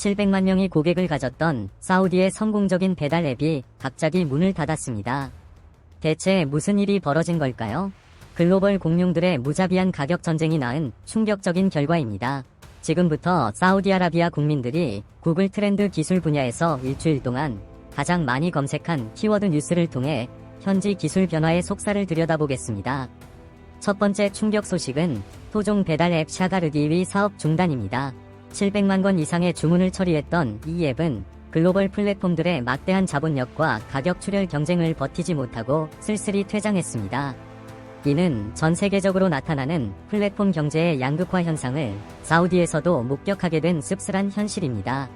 700만 명이 고객을 가졌던 사우디의 성공적인 배달 앱이 갑자기 문을 닫았습니다. 대체 무슨 일이 벌어진 걸까요? 글로벌 공룡들의 무자비한 가격 전쟁이 낳은 충격적인 결과입니다. 지금부터 사우디아라비아 국민들이 구글 트렌드 기술 분야에서 일주일 동안 가장 많이 검색한 키워드 뉴스를 통해 현지 기술 변화의 속살을 들여다보겠습니다. 첫 번째 충격 소식은 토종 배달 앱 샤가르기의 사업 중단입니다. 700만 건 이상의 주문을 처리했던 이 앱은 글로벌 플랫폼들의 막대한 자본력과 가격 출혈 경쟁을 버티지 못하고 쓸쓸히 퇴장했습니다. 이는 전 세계적으로 나타나는 플랫폼 경제의 양극화 현상을 사우디에서도 목격하게 된 씁쓸한 현실입니다.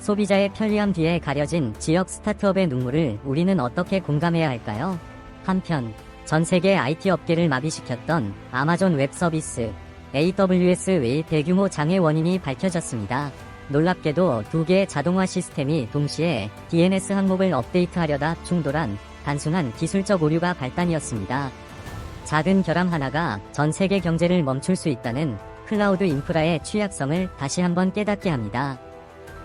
소비자의 편리함 뒤에 가려진 지역 스타트업의 눈물을 우리는 어떻게 공감해야 할까요? 한편 전 세계 IT 업계를 마비시켰던 아마존 웹 서비스 AWS 외의 대규모 장애 원인이 밝혀졌습니다. 놀랍게도 두 개의 자동화 시스템이 동시에 DNS 항목을 업데이트하려다 충돌한 단순한 기술적 오류가 발단이었습니다. 작은 결함 하나가 전 세계 경제를 멈출 수 있다는 클라우드 인프라의 취약성을 다시 한번 깨닫게 합니다.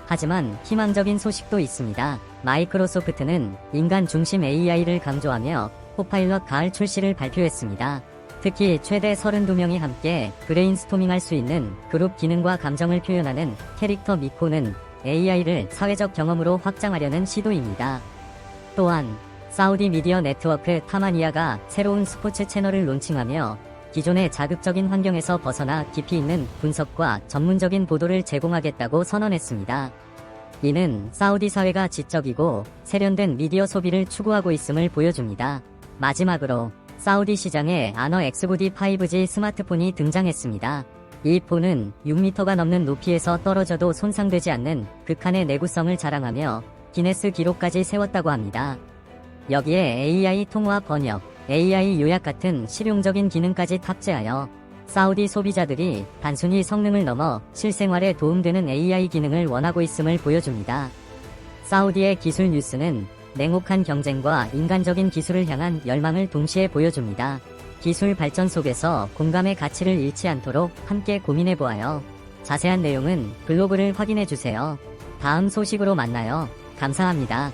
하지만 희망적인 소식도 있습니다. 마이크로소프트는 인간 중심 AI를 강조하며 코파일럿 가을 출시를 발표했습니다. 특히 최대 32명이 함께 브레인스토밍할 수 있는 그룹 기능과 감정을 표현하는 캐릭터 미코는 AI를 사회적 경험으로 확장하려는 시도입니다. 또한 사우디 미디어 네트워크 타마니아가 새로운 스포츠 채널을 론칭하며 기존의 자극적인 환경에서 벗어나 깊이 있는 분석과 전문적인 보도를 제공하겠다고 선언했습니다. 이는 사우디 사회가 지적이고 세련된 미디어 소비를 추구하고 있음을 보여줍니다. 마지막으로 사우디 시장에 아너 X9D 5G 스마트폰이 등장했습니다. 이 폰은 6m가 넘는 높이에서 떨어져도 손상되지 않는 극한의 내구성을 자랑하며 기네스 기록까지 세웠다고 합니다. 여기에 AI 통화 번역, AI 요약 같은 실용적인 기능까지 탑재하여 사우디 소비자들이 단순히 성능을 넘어 실생활에 도움되는 AI 기능을 원하고 있음을 보여줍니다. 사우디의 기술 뉴스는 냉혹한 경쟁과 인간적인 기술을 향한 열망을 동시에 보여줍니다. 기술 발전 속에서 공감의 가치를 잃지 않도록 함께 고민해 보아요. 자세한 내용은 블로그를 확인해 주세요. 다음 소식으로 만나요. 감사합니다.